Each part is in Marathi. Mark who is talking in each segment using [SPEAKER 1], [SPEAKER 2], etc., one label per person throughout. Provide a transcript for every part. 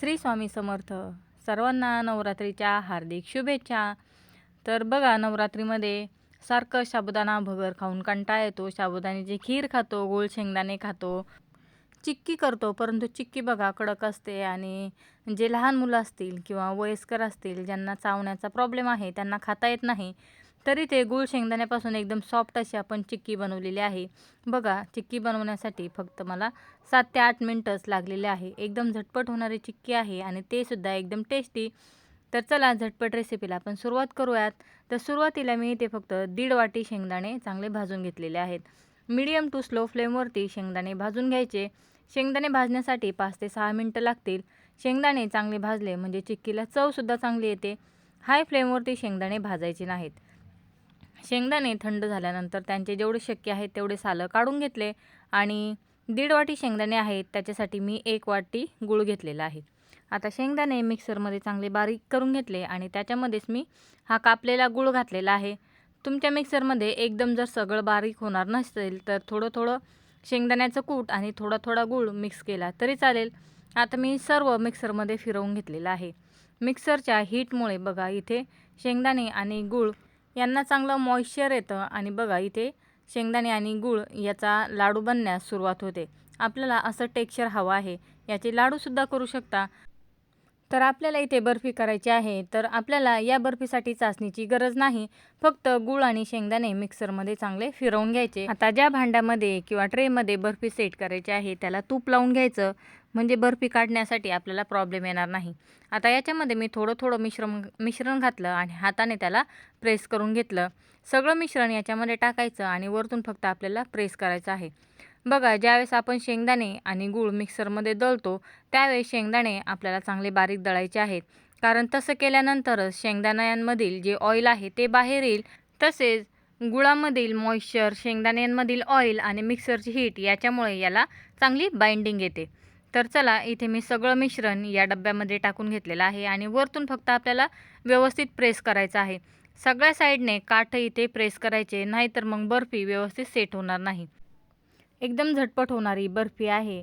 [SPEAKER 1] श्री स्वामी समर्थ. सर्वांना नवरात्रीच्या हार्दिक शुभेच्छा. तर बघा नवरात्रीमध्ये सारखं साबुदाणा भगर खाऊन कंटाळा येतो. साबुदाण्याची खीर खातो गोळ शेंगदाणे खातो. चिक्की करतो परंतु चिक्की बघा कडक असते आणि जे लहान मुलं असतील किंवा वयस्कर असतील ज्यांना चावण्याचा प्रॉब्लेम आहे त्यांना खाता येत नाही. तरी ते गुळ शेंगदाण्यापासून एकदम सॉफ्ट अशी आपण चिक्की बनवलेली आहे. बघा चिक्की बनवण्यासाठी फक्त मला सात ते आठ मिनटंच लागलेले आहे. एकदम झटपट होणारी चिक्की आहे आणि ते सुद्धा एकदम टेस्टी तर चला झटपट रेसिपीला आपण सुरुवात करूयात. तर सुरुवातीला मी इथे फक्त दीड वाटी शेंगदाणे चांगले भाजून घेतलेले आहेत. मीडियम टू स्लो फ्लेमवरती शेंगदाणे भाजून घ्यायचे. शेंगदाणे भाजण्यासाठी पाच ते सहा मिनटं लागतील. शेंगदाणे चांगले भाजले म्हणजे चिक्कीला चवसुद्धा चांगली येते. हाय फ्लेमवरती शेंगदाणे भाजायचे नाहीत. शेंगदाणे थंड झाल्यानंतर त्यांचे जेवढे शक्य आहे तेवढे सालं काढून घेतले आणि दीड वाटी शेंगदाणे आहेत त्याच्यासाठी मी एक वाटी गूळ घेतलेला आहे. आता शेंगदाणे मिक्सरमध्ये चांगले बारीक करून घेतले आणि त्याच्यामध्येच मी हा कापलेला गूळ घातलेला आहे. तुमच्या मिक्सरमध्ये एकदम जर सगळं बारीक होणार नसेल तर थोडं थोडं शेंगदाण्याचं कूट आणि थोडा थोडा गूळ मिक्स केला तरी चालेल. आता मी सर्व मिक्सरमध्ये फिरवून घेतलेलं आहे. मिक्सरच्या हीटमुळे बघा इथे शेंगदाणे आणि गूळ यांना चांगलं मॉइश्चर येतं. आणि बघा इथे शेंगदाणे आणि गूळ याचा लाडू बनण्यास सुरुवात होते. आपल्याला असं टेक्स्चर हवं आहे. याचे लाडूसुद्धा करू शकता. तर आपल्याला इथे बर्फी करायची आहे. तर आपल्याला या बर्फीसाठी चाचणीची गरज नाही. फक्त गूळ आणि शेंगदाणे मिक्सरमध्ये चांगले फिरवून घ्यायचे. आता ज्या भांड्यामध्ये किंवा ट्रेमध्ये बर्फी सेट करायची आहे त्याला तूप लावून घ्यायचं. म्हणजे बर्फी काढण्यासाठी आपल्याला प्रॉब्लेम येणार नाही. आता याच्यामध्ये मी थोडं थोडं मिश्रण मिश्रण घातलं आणि हाताने त्याला प्रेस करून घेतलं. सगळं मिश्रण याच्यामध्ये टाकायचं आणि वरतून फक्त आपल्याला प्रेस करायचं आहे. बघा ज्यावेळेस आपण शेंगदाणे आणि गूळ मिक्सरमध्ये दळतो त्यावेळेस शेंगदाणे आपल्याला चांगले बारीक दळायचे आहेत. कारण तसं केल्यानंतरच शेंगदाण्यांमधील जे ऑइल आहे ते बाहेर येईल. तसेच गुळामधील मॉइश्चर शेंगदाण्यांमधील ऑइल आणि मिक्सरची हीट याच्यामुळे याला चांगली बाइंडिंग येते. तर चला इथे मी सगळं मिश्रण या डब्यामध्ये टाकून घेतलेलं आहे आणि वरतून फक्त आपल्याला व्यवस्थित प्रेस करायचं आहे. सगळ्या साईडने काठ इथे प्रेस करायचे नाहीतर मग बर्फी व्यवस्थित सेट होणार नाही. एकदम झटपट होणारी बर्फी आहे.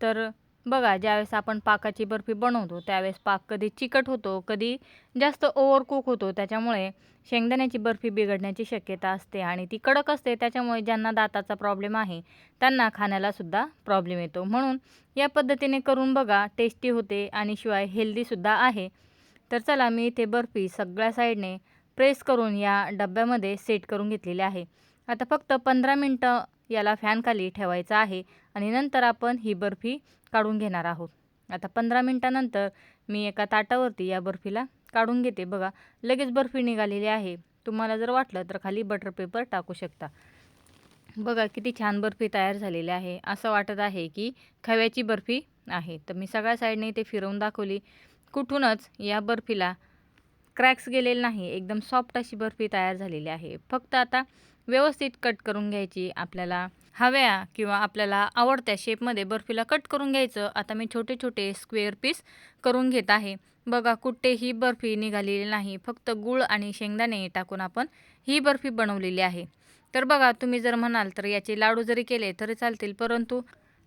[SPEAKER 1] तर बघा ज्यावेळेस आपण पाकाची बर्फी बनवतो त्यावेळेस पाक कधी चिकट होतो कधी जास्त ओव्हरकुक होतो. त्याच्यामुळे शेंगदाण्याची बर्फी बिघडण्याची शक्यता असते आणि ती कडक असते. त्याच्यामुळे ज्यांना दाताचा प्रॉब्लेम आहे त्यांना खाण्यालासुद्धा प्रॉब्लेम येतो. म्हणून या पद्धतीने करून बघा टेस्टी होते आणि शिवाय हेल्दीसुद्धा आहे. तर चला मी इथे बर्फी सगळ्या साईडने प्रेस करून या डब्यामध्ये सेट करून घेतलेली आहे. आता फक्त पंधरा मिनटं याला फॅनखाली ठेवायचं आहे आणि नंतर आपण ही बर्फी काढून घेणार आहोत. आता पंधरा मिनटानंतर मी एका ताटावरती या बर्फीला काढून घेते. बघा लगेच बर्फी निघालेली आहे. तुम्हाला जर वाटलं तर खाली बटर पेपर टाकू शकता. बघा किती छान बर्फी तयार झालेली आहे. असं वाटत आहे की खव्याची बर्फी आहे. तर मी सगळ्या साईडने ते फिरवून दाखवली. कुठूनच या बर्फीला क्रॅक्स गेलेले नाही. एकदम सॉफ्ट अशी बर्फी तयार झालेली आहे. फक्त आता व्यवस्थित कट करून घ्यायची. आपल्याला हव्या किंवा आपल्याला आवडत्या शेपमध्ये बर्फीला कट करून घ्यायचं. आता मी छोटे छोटे स्क्वेअर पीस करून घेत आहे. बघा कुठेही बर्फी निघालेली नाही. फक्त गूळ आणि शेंगदाणे टाकून आपण ही बर्फी बनवलेली आहे. तर बघा तुम्ही जर म्हणाल तर याचे लाडू जरी केले तरी चालतील. परंतु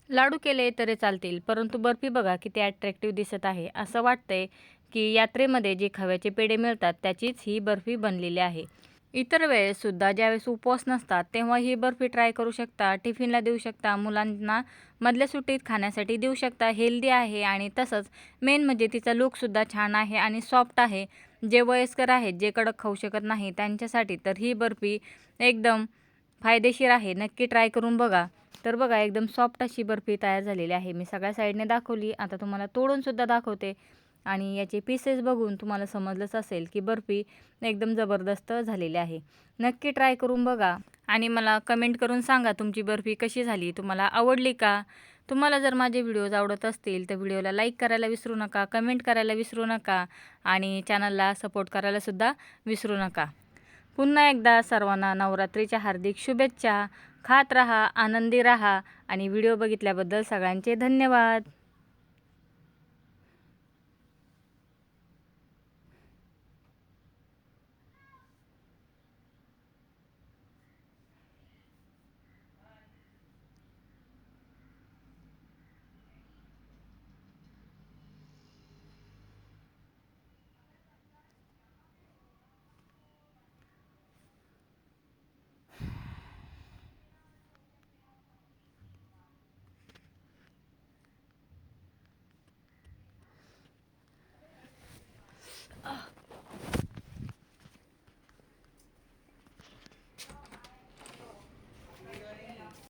[SPEAKER 1] लाडू केले तरी चालतील. परंतु बर्फी बघा किती ॲट्रॅक्टिव्ह दिसत आहे. असं वाटतंय की यात्रेमध्ये जे खव्याचे पेढे मिळतात त्याचीच ही बर्फी बनलेली आहे. इतर वेळेससुद्धा ज्यावेळेस उपवास नसतात तेव्हा ही बर्फी ट्राय करू शकता टिफिनला देऊ शकता मुलांना मधल्या सुट्टीत खाण्यासाठी देऊ शकता हेल्दी आहे आणि तसंच मेन म्हणजे तिचा लुकसुद्धा छान आहे आणि सॉफ्ट आहे. जे वयस्कर आहेत जे कडक खाऊ शकत नाही त्यांच्यासाठी तर ही बर्फी एकदम फायदेशीर आहे. नक्की ट्राय करून बघा. तर बघा एकदम सॉफ्ट अशी बर्फी तयार झालेली आहे. मी सगळ्या साईडने दाखवली. आता तुम्हाला तोडूनसुद्धा दाखवते. आणि याचे पीसेस बघून तुम्हाला समजलंच असेल की बर्फी एकदम जबरदस्त झालेली आहे. नक्की ट्राय करून बघा आणि मला कमेंट करून सांगा तुमची बर्फी कशी झाली तुम्हाला आवडली का? तुम्हाला जर माझे व्हिडिओज आवडत असतील तर व्हिडिओला लाईक करायला विसरू नका कमेंट करायला विसरू नका आणि चॅनलला सपोर्ट करायलासुद्धा विसरू नका. पुन्हा एकदा सर्वांना नवरात्रीच्या हार्दिक शुभेच्छा. खात रहा आनंदी रहा आणि व्हिडिओ बघितल्याबद्दल सगळ्यांचे धन्यवाद.